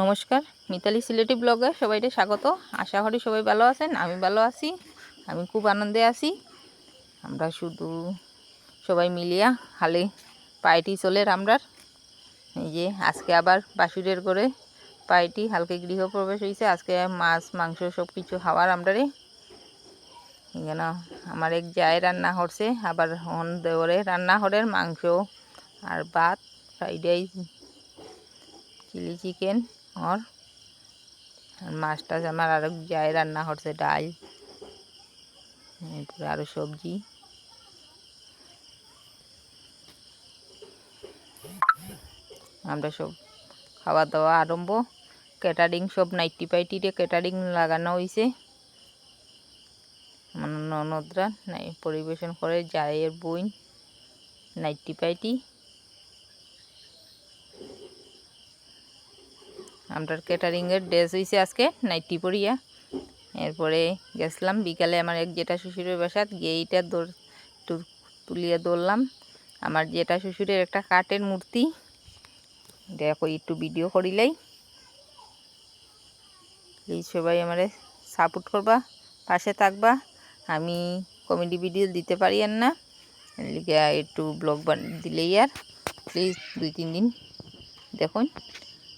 নমস্কার, মিতালি সিলেটি ব্লগে সবাইকে স্বাগত। আশা করি সবাই ভালো আছেন, আমি ভালো আছি, আমি খুব আনন্দে আছি। আমরা শুধু সবাই মিলিয়া হালে পায়েটি চলে আমরার এই যে আজকে আবার বাসুরের করে পায়েটি হালকা গৃহপ্রবেশ হয়েছে আজকে মাছ, মাংস সব কিছু খাওয়ার আমরারে এখানে আমার এক জায় রান্না করছে, আবার হন দেওয়ারে রান্না করের মাংস আর ভাত, ফ্রাইড রাইস, চিলি চিকেন। আর মাছ টাছ আমার আরও যায় রান্না করছে, ডাল, এরপরে আরও সবজি। আমরা সব খাওয়া দাওয়া আরম্ভ। ক্যাটারিং সব নাইটি পাইটিরে ক্যাটারিং লাগানো হয়েছে আমার ননদরা নাই, পরিবেশন করে, জায়ের বইন নাইটি পাইটি। আমরা ক্যাটারিংয়ের ড্রেস হয়েছে আজকে, নাইটি পরিয়া। এরপরে গেছিলাম বিকালে আমার এক জেঠা শ্বশুরের বাসাত, গিয়ে এইটা দৌড় তুলিয়ে দৌড়লাম আমার জেঠা শ্বশুরের একটা কাঠের মূর্তি। দেখো, একটু ভিডিও করিলাই। প্লিজ সবাই আমারে সাপোর্ট করবা, পাশে থাকবা। আমি কমেডি ভিডিও দিতে পারি আর না। লিখে একটু ব্লগ বান দিলেই আর। প্লিজ দুই তিন দিন। দেখুন।